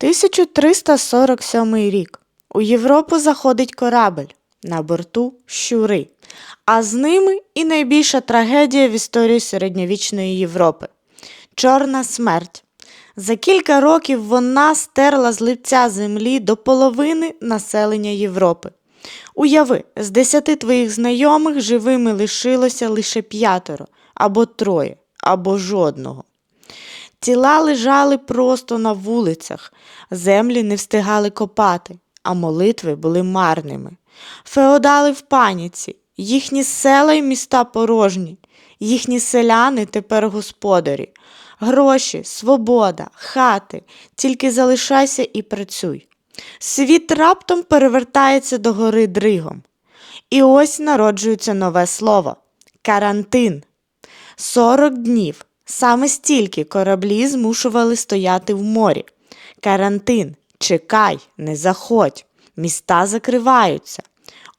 1347 рік. У Європу заходить корабль, на борту щури, а з ними і найбільша трагедія в історії середньовічної Європи Чорна смерть. За кілька років вона стерла з лиця землі до половини населення Європи. Уяви, з десяти твоїх знайомих живими лишилося лише п'ятеро, або троє, або жодного. Тіла лежали просто на вулицях, землі не встигали копати, а молитви були марними. Феодали в паніці, їхні села й міста порожні, їхні селяни тепер господарі. Гроші, свобода, хати, тільки залишайся і працюй. Світ раптом перевертається до гори дригом. І ось народжується нове слово карантин. 40 днів. Саме стільки кораблі змушували стояти в морі. Карантин. Чекай, не заходь. Міста закриваються.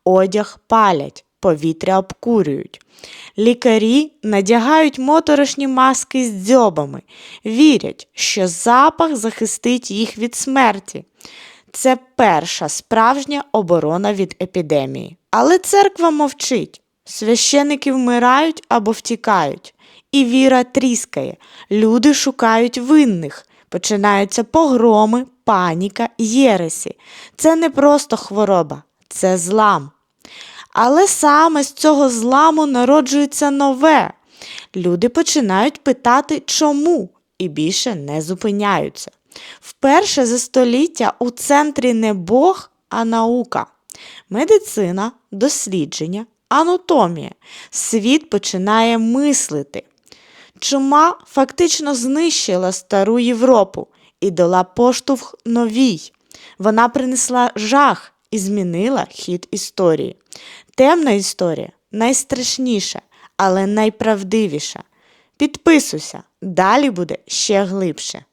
Одяг палять, повітря обкурюють. Лікарі надягають моторошні маски з дзьобами, вірять, що запах захистить їх від смерті. Це перша справжня оборона від епідемії. Але церква мовчить. Священики вмирають або втікають, і віра тріскає. Люди шукають винних. Починаються погроми, паніка, єресі. Це не просто хвороба, це злам. Але саме з цього зламу народжується нове. Люди починають питати, чому, і більше не зупиняються. Вперше за століття у центрі не Бог, а наука. Медицина, дослідження, анатомія. Світ починає мислити. Чума фактично знищила стару Європу і дала поштовх новій. Вона принесла жах і змінила хід історії. Темна історія найстрашніша, але найправдивіша. Підписуйся, далі буде ще глибше.